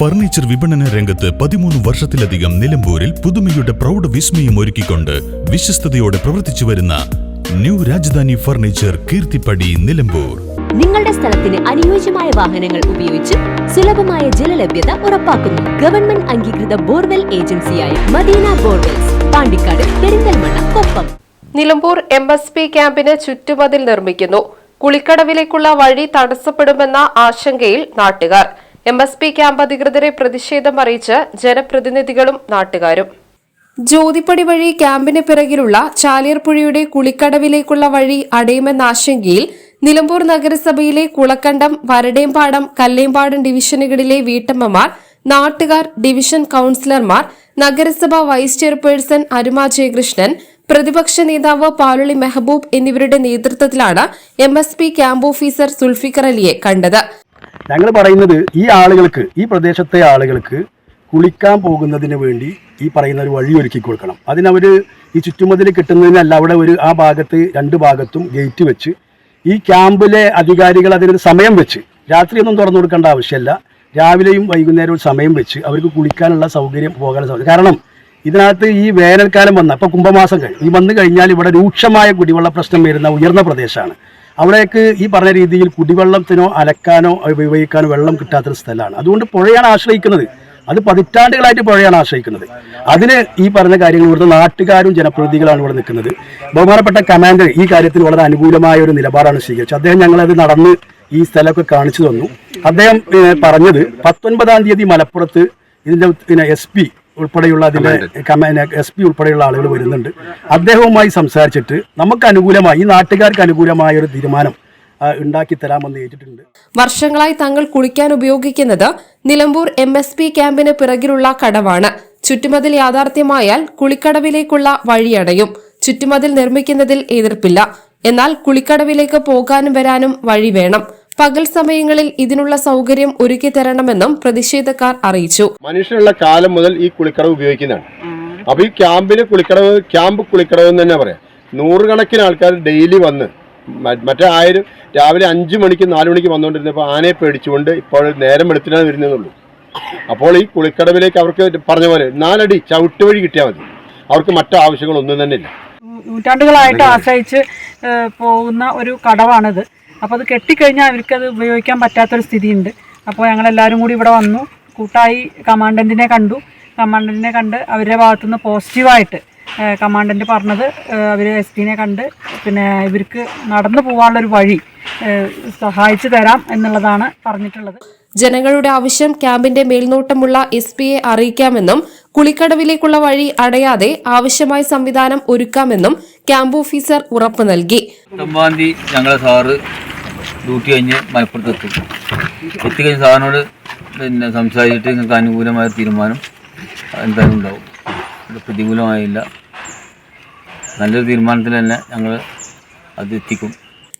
Furniture വിപണന രംഗത്ത് പതിമൂന്ന് വർഷത്തിലധികം നിലമ്പൂരിൽ പുതുമയുടെ പ്രൗഢ വിസ്മയം ഒരുക്കിക്കൊണ്ട് വിശ്വസ്തയോടെ പ്രവർത്തിച്ചു വരുന്ന ന്യൂ രാജധാനി ഫർണിച്ചർ കീർത്തിപ്പടി നിലമ്പൂർ. നിങ്ങളുടെ സ്ഥലത്തിന് അനുയോജ്യമായ വാഹനങ്ങൾ ഉപയോഗിച്ച് സുലഭമായ ജലലഭ്യത ഉറപ്പാക്കുന്നു. ഗവൺമെന്റ് അംഗീകൃത ബോർവെൽ ഏജൻസിയായ Madina borewells Pandikkad Perinthalmanna Koppam. Nilambur M S P ക്യാമ്പിന് ചുറ്റുമതിൽ നിർമ്മിക്കുന്നു. കുളിക്കടവിലേക്കുള്ള വഴി തടസ്സപ്പെടുമെന്ന ആശങ്കയിൽ നാട്ടുകാർ. എം എസ് പി ക്യാമ്പ് അധികൃതരെ പ്രതിഷേധം അറിയിച്ച് ജനപ്രതിനിധികളും നാട്ടുകാരും. ജ്യോതിപ്പടി വഴി ക്യാമ്പിന് പിറകിലുള്ള ചാലിയർപ്പുഴയുടെ കുളിക്കടവിലേക്കുള്ള വഴി അടയുമെന്ന ആശങ്കയിൽ നിലമ്പൂർ നഗരസഭയിലെ കുളക്കണ്ടം വരടേമ്പാടം കല്ലേമ്പാടം ഡിവിഷനുകളിലെ വീട്ടമ്മമാർ നാട്ടുകാർ ഡിവിഷൻ കൌൺസിലർമാർ നഗരസഭ വൈസ് ചെയർപേഴ്സൺ അരുമ ജയകൃഷ്ണൻ പ്രതിപക്ഷ നേതാവ് പാലുളി മെഹബൂബ് എന്നിവരുടെ നേതൃത്വത്തിലാണ് M S P camp officer Zulfikar അലിയെ കണ്ടത്. ഞങ്ങൾ പറയുന്നത് ഈ ആളുകൾക്ക് ഈ പ്രദേശത്തെ ആളുകൾക്ക് കുളിക്കാൻ പോകുന്നതിന് വേണ്ടി ഈ പറയുന്ന ഒരു വഴി ഒരുക്കി കൊടുക്കണം. അതിനവർ ഈ ചുറ്റുമതിൽ കിട്ടുന്നതിനല്ല അവിടെ ഒരു ആ ഭാഗത്ത് രണ്ട് ഭാഗത്തും ഗേറ്റ് വെച്ച് ഈ ക്യാമ്പിലെ അധികാരികൾ അതിനൊരു സമയം വെച്ച് രാത്രിയൊന്നും തുറന്നു കൊടുക്കേണ്ട ആവശ്യമില്ല രാവിലെയും വൈകുന്നേരവും സമയം വെച്ച് അവർക്ക് കുളിക്കാനുള്ള സൗകര്യം പോകാനുള്ള സൗകര്യം. കാരണം ഇതിനകത്ത് ഈ വേനൽക്കാലം വന്ന ഇപ്പോൾ കുംഭമാസം കഴിഞ്ഞു. ഈ വന്നു കഴിഞ്ഞാൽ ഇവിടെ രൂക്ഷമായ കുടിവെള്ള പ്രശ്നം വരുന്ന ഉയർന്ന പ്രദേശമാണ്. അവിടേക്ക് ഈ പറഞ്ഞ രീതിയിൽ കുടിവെള്ളത്തിനോ അലക്കാനോ ഉപയോഗിക്കാനോ വെള്ളം കിട്ടാത്തൊരു സ്ഥലമാണ്. അതുകൊണ്ട് പുഴയാണ് ആശ്രയിക്കുന്നത്. അത് പതിറ്റാണ്ടുകളായിട്ട് പുഴയാണ് ആശ്രയിക്കുന്നത്. അതിന് ഈ പറഞ്ഞ കാര്യങ്ങൾ ഇവിടുത്തെ നാട്ടുകാരും ജനപ്രതിനിധികളാണ് ഇവിടെ നിൽക്കുന്നത്. ബഹുമാനപ്പെട്ട കമാൻഡർ ഈ കാര്യത്തിൽ വളരെ അനുകൂലമായ ഒരു നിലപാടാണ് സ്വീകരിച്ചത്. അദ്ദേഹം ഞങ്ങളത് നടന്ന് ഈ സ്ഥലമൊക്കെ കാണിച്ചു തന്നു. അദ്ദേഹം പറഞ്ഞത് പത്തൊൻപതാം തീയതി മലപ്പുറത്ത് ഇതിന്റെ പിന്നെ എസ് പി ഉൾപ്പെടെയുള്ള അതിന്റെ എസ് പി ഉൾപ്പെടെയുള്ള ആളുകൾ വരുന്നുണ്ട്. അദ്ദേഹവുമായി സംസാരിച്ചിട്ട് നമുക്ക് അനുകൂലമായി ഈ നാട്ടുകാർക്ക് അനുകൂലമായ ഒരു തീരുമാനം ഉണ്ടാക്കി തരാമെന്ന് ഏറ്റിട്ടുണ്ട്. വർഷങ്ങളായി തങ്ങൾ കുളിക്കാൻ ഉപയോഗിക്കുന്നത് നിലമ്പൂർ എം എസ് പി ക്യാമ്പിന് പിറകിലുള്ള കടവാണ്. ചുറ്റുമതിൽ യാഥാർത്ഥ്യമായാൽ കുളിക്കടവിലേക്കുള്ള വഴിയടയും ചുറ്റുമതിൽ നിർമ്മിക്കുന്നതിൽ എതിർപ്പില്ല. എന്നാൽ കുളിക്കടവിലേക്ക് പോകാനും വരാനും വഴി വേണം. പകൽ സമയങ്ങളിൽ ഇതിനുള്ള സൗകര്യം ഒരുക്കി തരണമെന്നും പ്രതിഷേധക്കാർ അറിയിച്ചു. മനുഷ്യനുള്ള കാലം മുതൽ ഈ കുളിക്കടവ് ഉപയോഗിക്കുന്നതാണ്. അപ്പൊ ഈ ക്യാമ്പിന് കുളിക്കടവ് ക്യാമ്പ് കുളിക്കടവ് എന്ന് തന്നെ പറയാം. നൂറുകണക്കിന് ആൾക്കാർ ഡെയിലി വന്ന് മറ്റേ ആയിരം രാവിലെ അഞ്ചു മണിക്ക് നാലു മണിക്ക് വന്നുകൊണ്ടിരുന്നപ്പോൾ ആനയെ പേടിച്ചുകൊണ്ട് ഇപ്പോൾ നേരം വെളുത്തിനാണ് വരുന്നതെന്നുള്ളൂ. അപ്പോൾ ഈ കുളിക്കടവിലേക്ക് അവർക്ക് പറഞ്ഞ പോലെ നാലടി ചവിട്ട് വഴി കിട്ടിയാൽ മതി. അവർക്ക് മറ്റു ആവശ്യങ്ങളൊന്നും തന്നെ ഇല്ല. നൂറ്റാണ്ടുകളായിട്ട് ആശ്രയിച്ച് പോകുന്ന ഒരു കടവാണിത്. അപ്പോൾ അത് കെട്ടിക്കഴിഞ്ഞാൽ അവർക്കത് ഉപയോഗിക്കാൻ പറ്റാത്തൊരു സ്ഥിതിയുണ്ട്. അപ്പോൾ ഞങ്ങളെല്ലാവരും കൂടി ഇവിടെ വന്നു. കൂട്ടായി കമാൻഡന്റിനെ കണ്ടു. കമാൻഡന്റിനെ കണ്ട് അവരുടെ ഭാഗത്തുനിന്ന് പോസിറ്റീവായിട്ട് കമാൻഡന്റ് പറഞ്ഞത് അവർ എസ് പിനെ കണ്ട് പിന്നെ ഇവർക്ക് നടന്നു പോകാനുള്ളൊരു വഴി സഹായിച്ചു തരാം എന്നുള്ളതാണ് പറഞ്ഞിട്ടുള്ളത്. ജനങ്ങളുടെ ആവശ്യം ക്യാമ്പിന്റെ മേൽനോട്ടമുള്ള എസ് പിയെ അറിയിക്കാമെന്നും കുളിക്കടവിലേക്കുള്ള വഴി അടയാതെ ആവശ്യമായ സംവിധാനം ഒരുക്കാമെന്നും ക്യാമ്പ് ഓഫീസർ ഉറപ്പ് നൽകി. തീയതി ഞങ്ങളെ സാറ് ഡ്യൂട്ടി കഴിഞ്ഞ് മലപ്പുറത്ത് എത്തും. എത്തിക്കഴിഞ്ഞ സാറിനോട് പിന്നെ സംസാരിച്ചിട്ട് നിങ്ങൾക്ക് അനുകൂലമായ തീരുമാനം എന്തായാലും ഉണ്ടാവും. പ്രതികൂലമായില്ല. നല്ലൊരു തീരുമാനത്തിൽ തന്നെ ഞങ്ങൾ അത് എത്തിക്കും.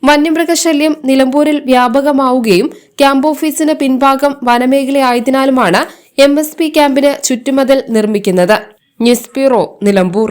വന്യമൃഗശല്യം നിലമ്പൂരിൽ വ്യാപകമാവുകയും ക്യാമ്പ് ഓഫീസിന് പിൻഭാഗം വനമേഖലയായതിനാലുമാണ് എം എസ് പി ക്യാമ്പിന് ചുറ്റുമതിൽ നിർമ്മിക്കുന്നത്. News bureau Nilambur.